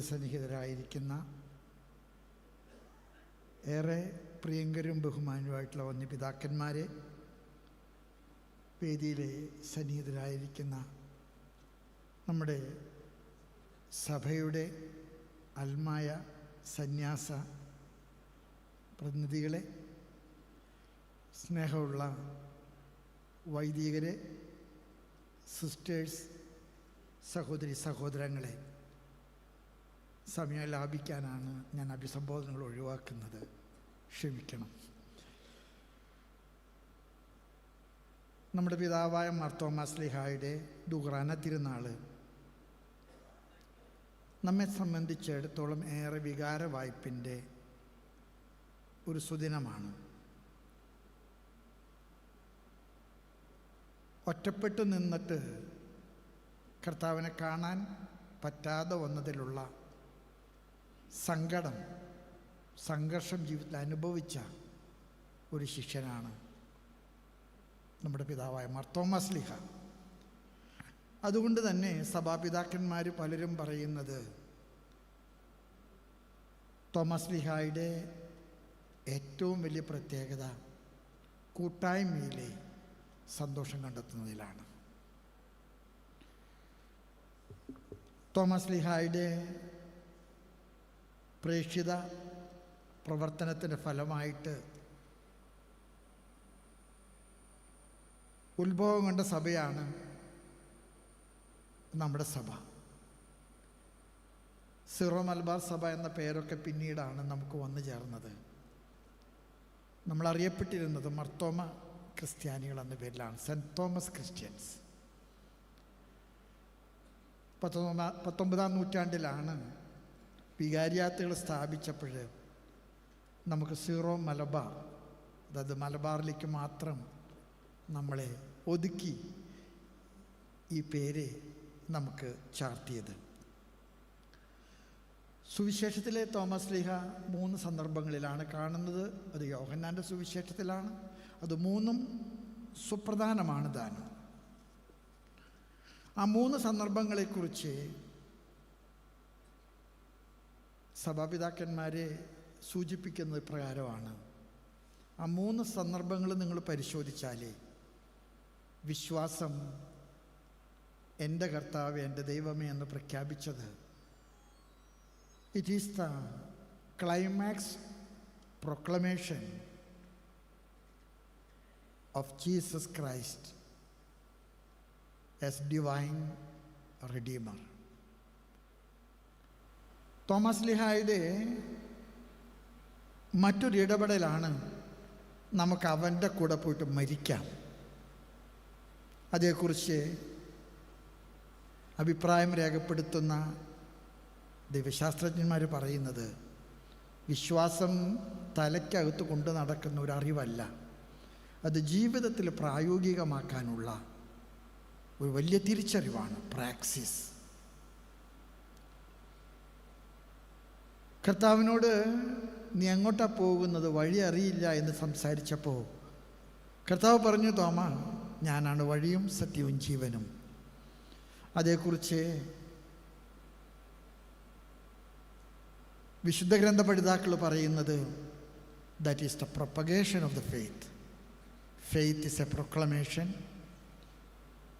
സന്നിഹിതരായിരിക്കുന്ന ഏറെ പ്രിയങ്കരും ബഹുമാനുമായിട്ടുള്ള വന്യ പിതാക്കന്മാരെ വേദിയിലെ സന്നിഹിതരായിരിക്കുന്ന നമ്മുടെ സഭയുടെ അൽമായ സന്യാസ പ്രതിനിധികളെ സ്നേഹമുള്ള വൈദികരെ സിസ്റ്റേഴ്സ് സഹോദരി സഹോദരങ്ങളെ സമയം ലാഭിക്കാനാണ് ഞാൻ അഭിസംബോധനകൾ ഒഴിവാക്കുന്നത്. ക്ഷമിക്കണം. നമ്മുടെ പിതാവായ മാർത്തോമാസ്ലിഹായുടെ ദുഹ്റാന തിരുനാൾ നമ്മെ സംബന്ധിച്ചിടത്തോളം ഏറെ വികാര വായ്പിന്റെ ഒരു സുദിനമാണ്. ഒറ്റപ്പെട്ടു നിന്നിട്ട് കർത്താവിനെ കാണാൻ പറ്റാതെ വന്നതിലുള്ള സങ്കടം സംഘർഷം ജീവിതത്തിൽ അനുഭവിച്ച ഒരു ശിഷ്യനാണ് നമ്മുടെ പിതാവായ മർത്തോമസ് ലിഹ. അതുകൊണ്ട് തന്നെ സഭാപിതാക്കന്മാർ പലരും പറയുന്നത് തോമസ് ലിഹായുടെ ഏറ്റവും വലിയ പ്രത്യേകത കൂട്ടായ്മയിലെ സന്തോഷം കണ്ടെത്തുന്നതിലാണ്. തോമസ് ലിഹായുടെ പ്രേക്ഷിത പ്രവർത്തനത്തിന്റെ ഫലമായിട്ട് ഉത്ഭവം കണ്ട സഭയാണ് നമ്മുടെ സഭ. സിറോ മലബാർ സഭ എന്ന പേരൊക്കെ പിന്നീടാണ് നമുക്ക് വന്നു ചേർന്നത്. നമ്മളറിയപ്പെട്ടിരുന്നത് മർത്തോമ ക്രിസ്ത്യാനികൾ എന്ന പേരിലാണ് സെന്റ് തോമസ് ക്രിസ്ത്യൻസ്. പത്തൊമ്പതാ പത്തൊമ്പതാം നൂറ്റാണ്ടിലാണ് വികാരിയാത്തുകൾ സ്ഥാപിച്ചപ്പോൾ നമുക്ക് സീറോ മലബാർ അതായത് മലബാറിലേക്ക് മാത്രം നമ്മളെ ഒതുക്കി ഈ പേര് നമുക്ക് ചാർത്തിയത്. സുവിശേഷത്തിലെ തോമസ് ലീഹ മൂന്ന് സന്ദർഭങ്ങളിലാണ് കാണുന്നത്. അത് യോഹന്നാന്റെ സുവിശേഷത്തിലാണ്. അത് മൂന്നും സുപ്രധാനമാണ് ദാനം. ആ മൂന്ന് സന്ദർഭങ്ങളെക്കുറിച്ച് സഭാപിതാക്കന്മാരെ സൂചിപ്പിക്കുന്നത് പ്രകാരമാണ്. ആ മൂന്ന് സന്ദർഭങ്ങൾ നിങ്ങൾ പരിശോധിച്ചാലേ വിശ്വാസം എന്റെ കർത്താവ് എന്റെ ദൈവമേ എന്ന് പ്രഖ്യാപിച്ചത്. It is the climax proclamation of Jesus Christ as divine redeemer Thomas ലിഹായുടെ മറ്റൊരു ഇടപെടലാണ് നമുക്ക് അവന്റെ കൂടെ പോയിട്ട് മരിക്കാം. അതേക്കുറിച്ച് അഭിപ്രായം രേഖപ്പെടുത്തുന്ന ദൈവശാസ്ത്രജ്ഞന്മാർ പറയുന്നത് വിശ്വാസം തലയ്ക്കകത്ത് കൊണ്ട് നടക്കുന്ന ഒരു അറിവല്ല. അത് ജീവിതത്തിൽ പ്രായോഗികമാക്കാനുള്ള ഒരു വലിയ തിരിച്ചറിവാണ് പ്രാക്സിസ്. കർത്താവിനോട് നീ എങ്ങോട്ടാ പോകുന്നത് വഴി അറിയില്ല എന്ന് സംസാരിച്ചപ്പോൾ കർത്താവ് പറഞ്ഞു തോമ ഞാനാണ് വഴിയും സത്യവും ജീവനും. അതേക്കുറിച്ച് വിശുദ്ധ ഗ്രന്ഥ പഠിതാക്കൾ പറയുന്നത് that is the propagation of the faith faith is a proclamation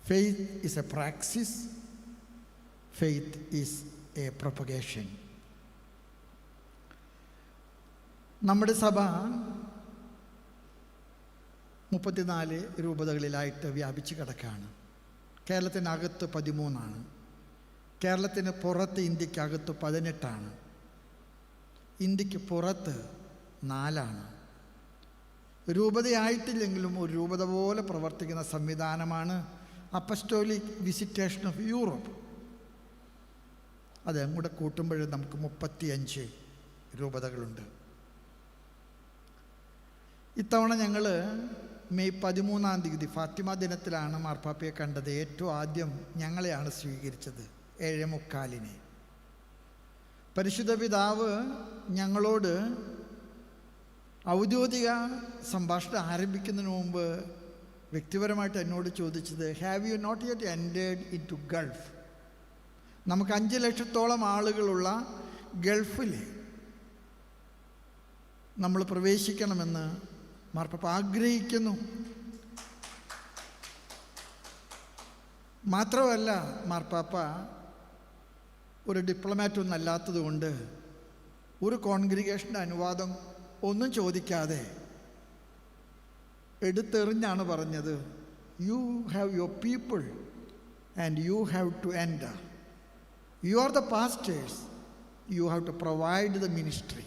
faith is a praxis faith is a propagation നമ്മുടെ സഭ മുപ്പത്തിനാല് രൂപതകളിലായിട്ട് വ്യാപിച്ച് കിടക്കുകയാണ്. കേരളത്തിനകത്ത് പതിമൂന്നാണ്. കേരളത്തിന് പുറത്ത് ഇന്ത്യക്കകത്ത് പതിനെട്ടാണ്. ഇന്ത്യയ്ക്ക് പുറത്ത് നാലാണ്. രൂപതയായിട്ടില്ലെങ്കിലും ഒരു രൂപത പോലെ പ്രവർത്തിക്കുന്ന സംവിധാനമാണ് അപ്പസ്റ്റോലിക് വിസിറ്റേഷൻ ഓഫ് യൂറോപ്പ്. അത് കൂട്ടുമ്പോഴും കൂട്ടുമ്പോൾ നമുക്ക് മുപ്പത്തിയഞ്ച് രൂപതകളുണ്ട്. ഇത്തവണ ഞങ്ങൾ മെയ് പതിമൂന്നാം തീയതി ഫാത്തിമ ദിനത്തിലാണ് മാർപ്പാപ്പയെ കണ്ടത്. ഏറ്റവും ആദ്യം ഞങ്ങളെയാണ് സ്വീകരിച്ചത് ഏഴ് മുക്കാലിനെ പരിശുദ്ധ പിതാവ് ഞങ്ങളോട് ഔദ്യോഗിക സംഭാഷണം ആരംഭിക്കുന്നതിന് മുമ്പ് വ്യക്തിപരമായിട്ട് എന്നോട് ചോദിച്ചത് have you not yet entered in to Gulf നമുക്ക് അഞ്ച് ലക്ഷത്തോളം ആളുകളുള്ള ഗൾഫിൽ നമ്മൾ പ്രവേശിക്കണമെന്ന് മാർപ്പാപ്പ ആഗ്രഹിക്കുന്നു. മാത്രമല്ല മാർപ്പാപ്പ ഒരു ഡിപ്ലോമാറ്റ് ഒന്നും അല്ലാത്തത് കൊണ്ട് ഒരു കോൺഗ്രിഗേഷന്റെ അനുവാദം ഒന്നും ചോദിക്കാതെ എടുത്തെറിഞ്ഞാണ് പറഞ്ഞത് you have your people and you have to enter you are the pastors you have to provide the ministry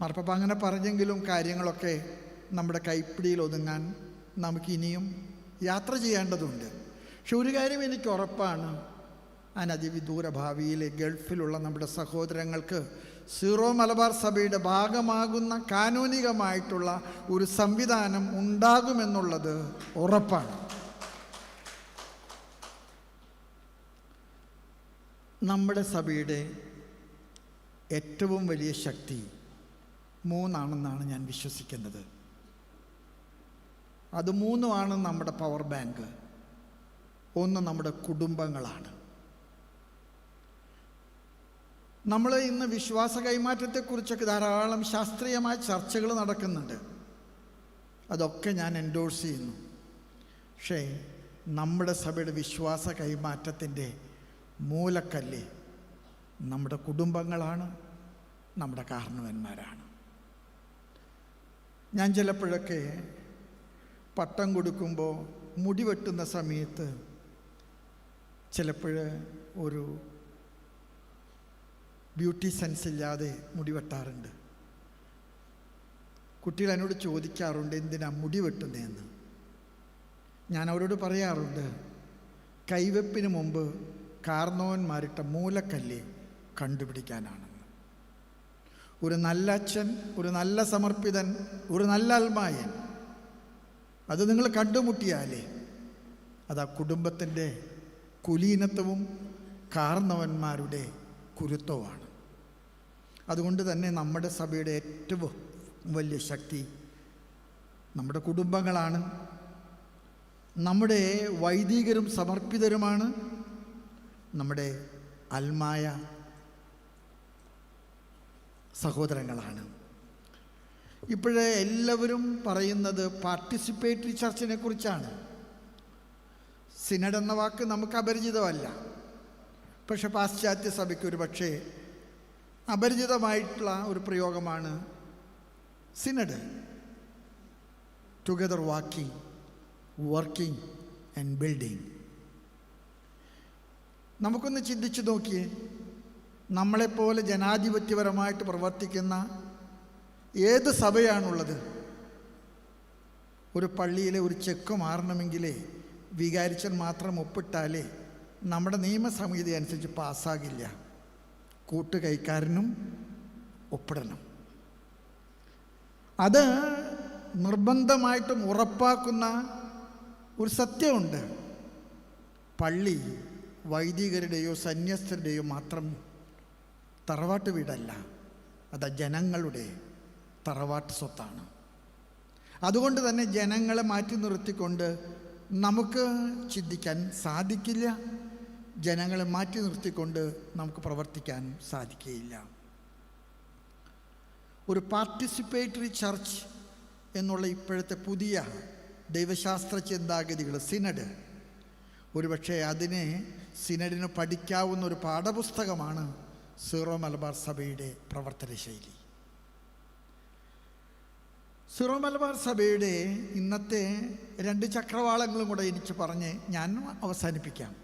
മാർപ്പാപ്പ അങ്ങനെ പറഞ്ഞെങ്കിലും കാര്യങ്ങളൊക്കെ നമ്മുടെ കൈപ്പിടിയിൽ ഒതുങ്ങാൻ നമുക്കിനിയും യാത്ര ചെയ്യേണ്ടതുണ്ട്. പക്ഷെ ഒരു കാര്യം എനിക്ക് ഉറപ്പാണ്. അനതിവിദൂര ഭാവിയിലെ ഗൾഫിലുള്ള നമ്മുടെ സഹോദരങ്ങൾക്ക് സീറോ മലബാർ സഭയുടെ ഭാഗമാകുന്ന കാനൂനികമായിട്ടുള്ള ഒരു സംവിധാനം ഉണ്ടാകുമെന്നുള്ളത് ഉറപ്പാണ്. നമ്മുടെ സഭയുടെ ഏറ്റവും വലിയ ശക്തി മൂന്നാണെന്നാണ് ഞാൻ വിശ്വസിക്കുന്നത്. അത് മൂന്നുമാണ് നമ്മുടെ പവർ ബാങ്ക് ഒന്ന് നമ്മുടെ കുടുംബങ്ങളാണ്. നമ്മൾ ഇന്ന് വിശ്വാസ കൈമാറ്റത്തെക്കുറിച്ചൊക്കെ ധാരാളം ശാസ്ത്രീയമായ ചർച്ചകൾ നടക്കുന്നുണ്ട്. അതൊക്കെ ഞാൻ എൻഡോഴ്സ് ചെയ്യുന്നു. പക്ഷേ നമ്മുടെ സഭയുടെ വിശ്വാസ കൈമാറ്റത്തിന്റെ മൂലക്കല്ല് നമ്മുടെ കുടുംബങ്ങളാണ് നമ്മുടെ കാരണവന്മാരാണ്. ഞാൻ ചിലപ്പോഴൊക്കെ പട്ടം കൊടുക്കുമ്പോൾ മുടി വെട്ടുന്ന സമയത്ത് ചിലപ്പോൾ ഒരു ബ്യൂട്ടി സെൻസ് ഇല്ലാതെ മുടി വെട്ടാറുണ്ട്. കുട്ടികൾ എന്നോട് ചോദിക്കാറുണ്ട് എന്തിനാ മുടി വെട്ടുന്നതെന്ന് ഞാൻ അവരോട് പറയാറുണ്ട് കൈവെപ്പിന് മുമ്പ് കാർന്നവന്മാരിട്ട മൂലക്കല്ല് കണ്ടുപിടിക്കാനാണെന്ന്. ഒരു നല്ല അച്ഛൻ ഒരു നല്ല സമർപ്പിതൻ ഒരു നല്ല അൽമായൻ അത് നിങ്ങൾ കണ്ടുമുട്ടിയാലേ അത് ആ കുടുംബത്തിന്റെ കുലീനത്വവും കാർന്നവന്മാരുടെ കുരുത്വമാണ് അതുകൊണ്ട് തന്നെ നമ്മുടെ സഭയുടെ ഏറ്റവും വലിയ ശക്തി നമ്മുടെ കുടുംബങ്ങളാണ്. നമ്മുടെ വൈദികരും സമർപ്പിതരുമാണ്. നമ്മുടെ അൽമായ സഹോദരങ്ങളാണ്. ഇപ്പോഴേ എല്ലാവരും പറയുന്നത് പാർട്ടിസിപ്പേറ്ററി ചർച്ചിനെ കുറിച്ചാണ്. സിനഡ് എന്ന വാക്ക് നമുക്ക് അപരിചിതമല്ല. പക്ഷെ പാശ്ചാത്യ സഭയ്ക്ക് ഒരു പക്ഷേ അപരിചിതമായിട്ടുള്ള ഒരു പ്രയോഗമാണ് synod together walking working and building നമുക്കൊന്ന് ചിന്തിച്ചു നോക്കിയേ. നമ്മളെപ്പോലെ ജനാധിപത്യപരമായിട്ട് പ്രവർത്തിക്കുന്ന ഏത് സഭയാണുള്ളത്? ഒരു പള്ളിയിലെ ഒരു ചെക്ക് മാറണമെങ്കിലേ വികാരിച്ചൻ മാത്രം ഒപ്പിട്ടാലേ നമ്മുടെ നിയമസംഹിത അനുസരിച്ച് പാസ്സാകില്ല. കൂട്ടുകൈക്കാരനും ഒപ്പിടണം. അത് നിർബന്ധമായിട്ടും ഉറപ്പാക്കുന്ന ഒരു സത്യമുണ്ട്. പള്ളി വൈദികരുടെയോ സന്യസ്തരുടെയോ മാത്രം തറവാട്ട് വീടല്ല. അത് ജനങ്ങളുടെ തറവാട്ട് സ്വത്താണ്. അതുകൊണ്ട് തന്നെ ജനങ്ങളെ മാറ്റി നിർത്തിക്കൊണ്ട് നമുക്ക് ചിന്തിക്കാൻ സാധിക്കില്ല. ജനങ്ങളെ മാറ്റി നിർത്തിക്കൊണ്ട് നമുക്ക് പ്രവർത്തിക്കാൻ സാധിക്കുകയില്ല. ഒരു പാർട്ടിസിപ്പേറ്ററി ചർച്ച് എന്നുള്ള ഇപ്പോഴത്തെ പുതിയ ദൈവശാസ്ത്ര ചിന്താഗതികൾ സിനഡ് ഒരുപക്ഷെ അതിനെ സിനഡിന് പഠിക്കാവുന്ന ഒരു പാഠപുസ്തകമാണ് സീറോ മലബാർ സഭയുടെ പ്രവർത്തന ശൈലി സീറോ മലബാർ സഭയുടെ ഇന്നത്തെ രണ്ട് ചക്രവാളങ്ങളും കൂടെ എനിക്ക് പറഞ്ഞ് ഞാൻ അവസാനിപ്പിക്കാം.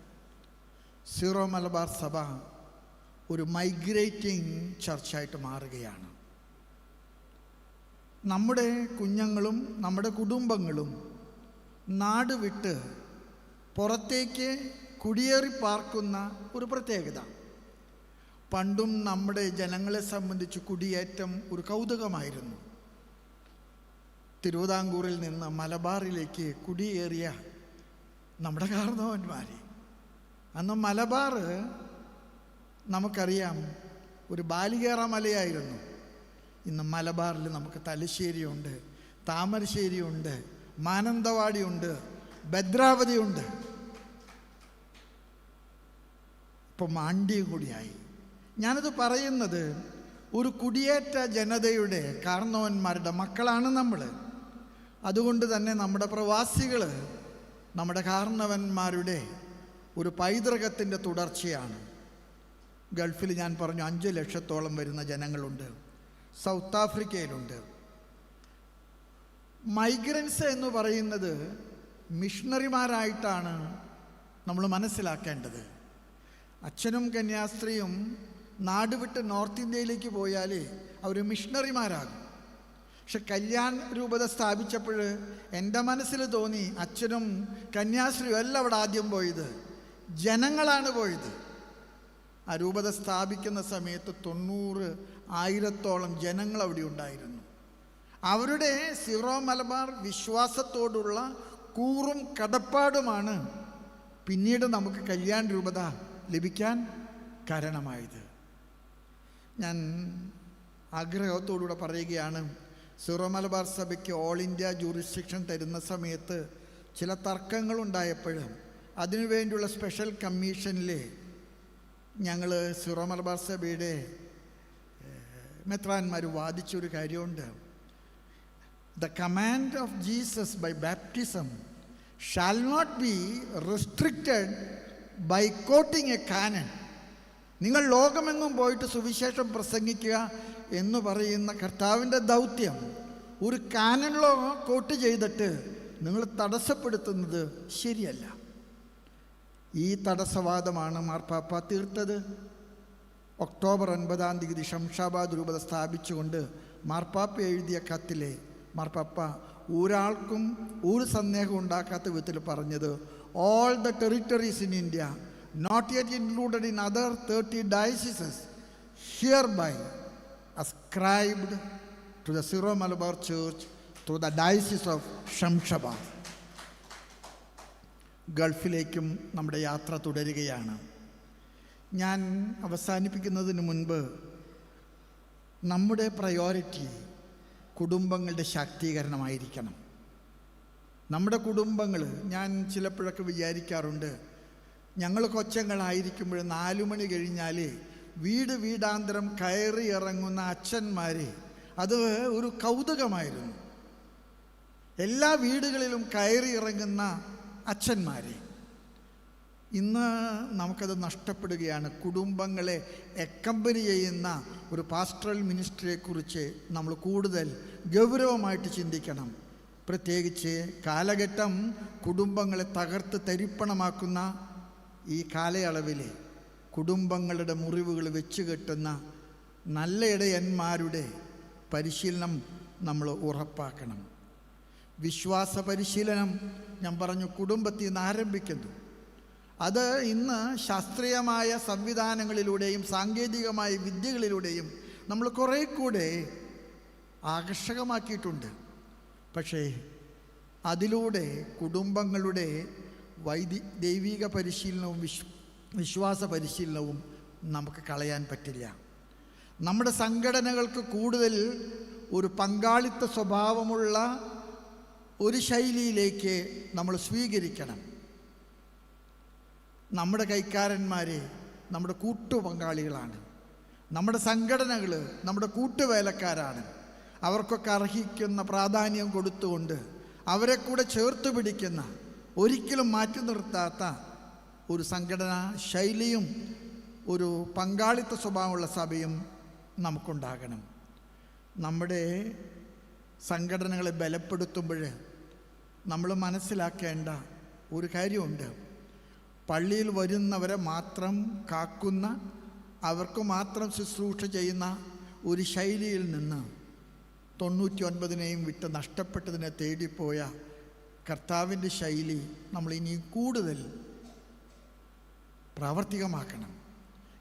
സീറോ മലബാർ സഭ ഒരു മൈഗ്രേറ്റിംഗ് ചർച്ചായിട്ട് മാറുകയാണ്. നമ്മുടെ കുഞ്ഞുങ്ങളും നമ്മുടെ കുടുംബങ്ങളും നാട് വിട്ട് പുറത്തേക്ക് കുടിയേറി പാർക്കുന്ന ഒരു പ്രത്യേകത. പണ്ടും നമ്മുടെ ജനങ്ങളെ സംബന്ധിച്ച് കുടിയേറ്റം ഒരു കൗതുകമായിരുന്നു. തിരുവിതാംകൂറിൽ നിന്ന് മലബാറിലേക്ക് കുടിയേറിയ നമ്മുടെ കാർന്നവന്മാർ അന്ന് മലബാർ നമുക്കറിയാം ഒരു ബാലികേറ മലയായിരുന്നു ഇന്ന് മലബാറിൽ നമുക്ക് തലശ്ശേരിയുണ്ട് താമരശ്ശേരിയുണ്ട് മാനന്തവാടിയുണ്ട് ഭദ്രാവതിയുണ്ട്. ഇപ്പം മാണ്ടിയും കൂടിയായി ഞാനത് പറയുന്നത് ഒരു കുടിയേറ്റ ജനതയുടെ കാർന്നവന്മാരുടെ മക്കളാണ് നമ്മൾ അതുകൊണ്ട് തന്നെ നമ്മുടെ പ്രവാസികൾ നമ്മുടെ കാർന്നവന്മാരുടെ ഒരു പൈതൃകത്തിന്റെ തുടർച്ചയാണ്. ഗൾഫിൽ ഞാൻ പറഞ്ഞു അഞ്ച് ലക്ഷത്തോളം വരുന്ന ജനങ്ങളുണ്ട്. സൗത്ത് ആഫ്രിക്കയിലുണ്ട്. മൈഗ്രൻസ് എന്ന് പറയുന്നത് മിഷണറിമാരായിട്ടാണ് നമ്മൾ മനസ്സിലാക്കേണ്ടത് അച്ഛനും കന്യാസ്ത്രീയും നാട് വിട്ട് നോർത്ത് ഇന്ത്യയിലേക്ക് പോയാൽ അവർ മിഷണറിമാരാകും. പക്ഷെ കല്യാൺ രൂപത സ്ഥാപിച്ചപ്പോൾ എന്റെ മനസ്സിൽ തോന്നി അച്ഛനും കന്യാസ്ത്രീയും അല്ല അവിടെ ആദ്യം പോയത്. ജനങ്ങളാണ് പോയത്. ആ രൂപത സ്ഥാപിക്കുന്ന സമയത്ത് തൊണ്ണൂറ് ആയിരത്തോളം ജനങ്ങൾ അവിടെ ഉണ്ടായിരുന്നു. അവരുടെ സിറോ മലബാർ വിശ്വാസത്തോടുള്ള കൂറും കടപ്പാടുമാണ് പിന്നീട് നമുക്ക് കല്യാൺ രൂപത ലഭിക്കാൻ കാരണമായത്. ഞാൻ ആഗ്രഹത്തോടുകൂടെ പറയുകയാണ്. സിറോ മലബാർ സഭയ്ക്ക് ഓൾ ഇന്ത്യ ജൂറിസ്ഡിക്ഷൻ തരുന്ന സമയത്ത് ചില തർക്കങ്ങളുണ്ടായപ്പോഴും അതിനുവേണ്ടിയുള്ള സ്പെഷ്യൽ കമ്മീഷനിൽ ഞങ്ങൾ സിറോ മലബാർ സഭയുടെ മെത്രാന്മാർ വാദിച്ചൊരു കാര്യമുണ്ട്. The command of Jesus by baptism shall not be restricted by quoting a canon നിങ്ങൾ ലോകമെങ്ങും പോയിട്ട് സുവിശേഷം പ്രസംഗിക്കുക എന്ന് പറയുന്ന കർത്താവിന്റെ ദൗത്യം ഒരു കാനനിലോ കോട്ട് ചെയ്തിട്ട് നിങ്ങൾ തടസ്സപ്പെടുത്തുന്നത് ശരിയല്ല. ഈ തടസ്സവാദമാണ് മാർപ്പാപ്പ തീർത്തത്. ഒക്ടോബർ ഒൻപതാം തീയതി ശംഷാബാദ് രൂപത സ്ഥാപിച്ചുകൊണ്ട് മാർപ്പാപ്പ എഴുതിയ കത്തിലെ മാർപ്പാപ്പ ഒരാൾക്കും ഒരു സന്ദേഹം ഉണ്ടാക്കാത്ത വിധത്തിൽ പറഞ്ഞത് all the territories in India yet included in other thirty dioceses hereby ascribed to the Syro Malabar church through the diocese of Shamshabad ഗൾഫിലേക്കും നമ്മുടെ യാത്ര തുടരുകയാണ്. ഞാൻ അവസാനിപ്പിക്കുന്നതിന് മുൻപ് നമ്മുടെ പ്രയോറിറ്റി കുടുംബങ്ങളുടെ ശാക്തീകരണമായിരിക്കണം. നമ്മുടെ കുടുംബങ്ങൾ ഞാൻ ചിലപ്പോഴൊക്കെ വിചാരിക്കാറുണ്ട് ഞങ്ങൾ കൊച്ചങ്ങളായിരിക്കുമ്പോൾ നാലു മണി കഴിഞ്ഞാൽ വീട് വീടാന്തരം കയറി ഇറങ്ങുന്ന അച്ഛന്മാർ അത് ഒരു കൗതുകമായിരുന്നു. എല്ലാ വീടുകളിലും കയറി ഇറങ്ങുന്ന അച്ഛന്മാരെ. ഇന്ന് നമുക്കത് നഷ്ടപ്പെടുകയാണ്. കുടുംബങ്ങളെ എക്കമ്പനി ചെയ്യുന്ന ഒരു പാസ്റ്ററൽ മിനിസ്ട്രിയെക്കുറിച്ച് നമ്മൾ കൂടുതൽ ഗൗരവമായിട്ട് ചിന്തിക്കണം. പ്രത്യേകിച്ച് കാലഘട്ടം കുടുംബങ്ങളെ തകർത്ത് തരിപ്പണമാക്കുന്ന ഈ കാലയളവിൽ കുടുംബങ്ങളുടെ മുറിവുകൾ വെച്ച് കെട്ടുന്ന നല്ല ഇടയന്മാരുടെ പരിശീലനം നമ്മൾ ഉറപ്പാക്കണം. വിശ്വാസ പരിശീലനം ഞാൻ പറഞ്ഞു കുടുംബത്തിൽ നിന്ന് ആരംഭിക്കുന്നു. അത് ഇന്ന് ശാസ്ത്രീയമായ സംവിധാനങ്ങളിലൂടെയും സാങ്കേതികമായ വിദ്യകളിലൂടെയും നമ്മൾ കുറേ കൂടെ ആകർഷകമാക്കിയിട്ടുണ്ട്. പക്ഷേ അതിലൂടെ കുടുംബങ്ങളുടെ വൈദി ദൈവിക പരിശീലനവും വിശ്വ വിശ്വാസ പരിശീലനവും നമുക്ക് കളയാൻ പറ്റില്ല. നമ്മുടെ സംഘടനകൾക്ക് കൂടുതൽ ഒരു പങ്കാളിത്ത സ്വഭാവമുള്ള ഒരു ശൈലിയിലേക്ക് നമ്മൾ സ്വീകരിക്കണം. നമ്മുടെ കൈക്കാരന്മാരെ നമ്മുടെ കൂട്ടു പങ്കാളികളാണ്. നമ്മുടെ സംഘടനകൾ നമ്മുടെ കൂട്ടുവേലക്കാരാണ്. അവർക്കൊക്കെ അർഹിക്കുന്ന പ്രാധാന്യം കൊടുത്തുകൊണ്ട് അവരെ കൂടെ ചേർത്ത് പിടിക്കുന്ന ഒരിക്കലും മാറ്റി നിർത്താത്ത ഒരു സംഘടനാ ശൈലിയും ഒരു പങ്കാളിത്ത സ്വഭാവമുള്ള സഭയും നമുക്കുണ്ടാകണം. നമ്മുടെ സംഘടനകളെ ബലപ്പെടുത്തുമ്പോൾ നമ്മൾ മനസ്സിലാക്കേണ്ട ഒരു കാര്യമുണ്ട്. പള്ളിയിൽ വരുന്നവരെ മാത്രം കാക്കുന്ന അവർക്ക് മാത്രം ശുശ്രൂഷ ചെയ്യുന്ന ഒരു ശൈലിയിൽ നിന്ന് തൊണ്ണൂറ്റി ഒൻപതിനെയും വിട്ട് നഷ്ടപ്പെട്ടതിനെ തേടിപ്പോയ കർത്താവിന്റെ ശൈലി നമ്മൾ ഇനി കൂടുതൽ പ്രാവർത്തികമാക്കണം.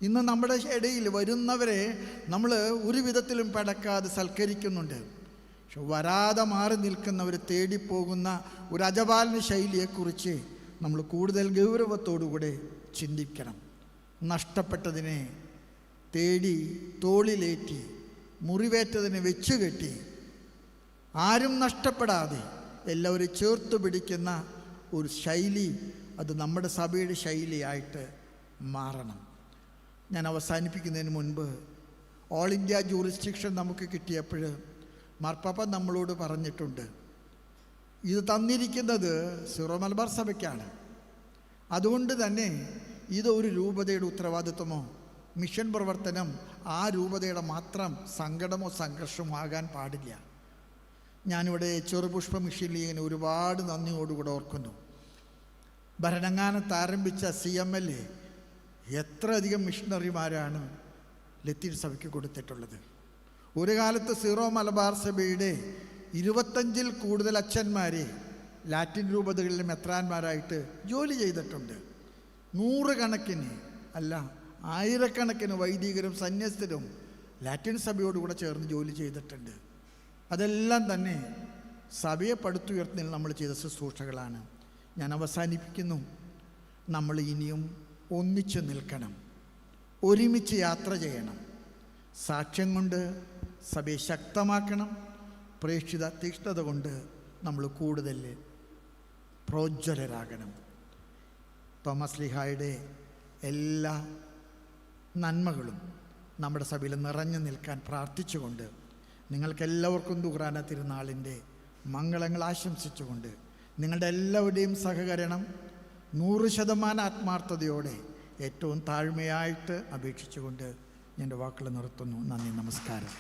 ഇന്ന് നമ്മുടെ ഇടയിൽ വരുന്നവരെ നമ്മൾ ഒരു വിധത്തിലും പടക്കാതെ സൽക്കരിക്കുന്നുണ്ട്. പക്ഷെ വരാതെ മാറി നിൽക്കുന്നവർ തേടിപ്പോകുന്ന ഒരു അജപാലന ശൈലിയെക്കുറിച്ച് നമ്മൾ കൂടുതൽ ഗൗരവത്തോടുകൂടെ ചിന്തിക്കണം. നഷ്ടപ്പെട്ടതിനെ തേടി തോളിലേറ്റി മുറിവേറ്റതിനെ വെച്ചുകെട്ടി ആരും നഷ്ടപ്പെടാതെ എല്ലാവരും ചേർത്ത് പിടിക്കുന്ന ഒരു ശൈലി അത് നമ്മുടെ സഭയുടെ ശൈലിയായിട്ട് മാറണം. ഞാൻ അവസാനിപ്പിക്കുന്നതിന് മുൻപ് ഓൾ ഇന്ത്യ ജൂറിസ്ഡിക്ഷൻ നമുക്ക് കിട്ടിയപ്പോൾ മാർപ്പാപ്പ നമ്മളോട് പറഞ്ഞിട്ടുണ്ട് ഇത് തന്നിരിക്കുന്നത് സിറോ മലബാർ സഭയ്ക്കാണ്. അതുകൊണ്ട് തന്നെ ഇത് ഒരു രൂപതയുടെ ഉത്തരവാദിത്വമോ മിഷൻ പ്രവർത്തനം ആ രൂപതയുടെ മാത്രം സങ്കടമോ സംഘർഷമോ ആകാൻ പാടില്ല. ഞാനിവിടെ ചെറുപുഷ്പ മിഷൻ ലീഗിന് ഒരുപാട് നന്ദിയോടുകൂടെ ഓർക്കുന്നു. ഭരണങ്ങാനത്ത് ആരംഭിച്ച സി എം എൽ എ എത്ര അധികം മിഷണറിമാരാണ് ലത്തീൻ സഭയ്ക്ക് കൊടുത്തിട്ടുള്ളത്. ഒരു കാലത്ത് സീറോ മലബാർ സഭയുടെ ഇരുപത്തഞ്ചിൽ കൂടുതൽ അച്ഛന്മാരെ ലാറ്റിൻ രൂപതകളിലെ മെത്രാന്മാരായിട്ട് ജോലി ചെയ്തിട്ടുണ്ട്. നൂറുകണക്കിന് അല്ല ആയിരക്കണക്കിന് വൈദികരും സന്യസ്തരും ലാറ്റിൻ സഭയോടുകൂടെ ചേർന്ന് ജോലി ചെയ്തിട്ടുണ്ട്. അതെല്ലാം തന്നെ സഭയെ പടുത്തുയർത്തുന്നതിൽ നമ്മൾ ചെയ്ത ശുശ്രൂഷകളാണ്. ഞാൻ അവസാനിപ്പിക്കുന്നു. നമ്മൾ ഇനിയും ഒന്നിച്ചു നിൽക്കണം. ഒരുമിച്ച് യാത്ര ചെയ്യണം. സാക്ഷ്യം കൊണ്ട് സഭയെ ശക്തമാക്കണം. പ്രേക്ഷിത തീക്ഷ്ണത കൊണ്ട് നമ്മൾ കൂടുതൽ പ്രോജ്വലരാകണം. തോമസ് ലിഹായുടെ എല്ലാ നന്മകളും നമ്മുടെ സഭയിൽ നിറഞ്ഞു നിൽക്കാൻ പ്രാർത്ഥിച്ചുകൊണ്ട് നിങ്ങൾക്കെല്ലാവർക്കും ദുഹ്റാന തിരുനാളിന്റെ മംഗളങ്ങൾ ആശംസിച്ചുകൊണ്ട് നിങ്ങളുടെ എല്ലാവരുടെയും സഹകരണം നൂറ് ശതമാനം ആത്മാർത്ഥതയോടെ ഏറ്റവും താഴ്മയായിട്ട് അപേക്ഷിച്ചുകൊണ്ട് എന്റെ വാക്കുകൾ നിർത്തുന്നു. നന്ദി നമസ്കാരം.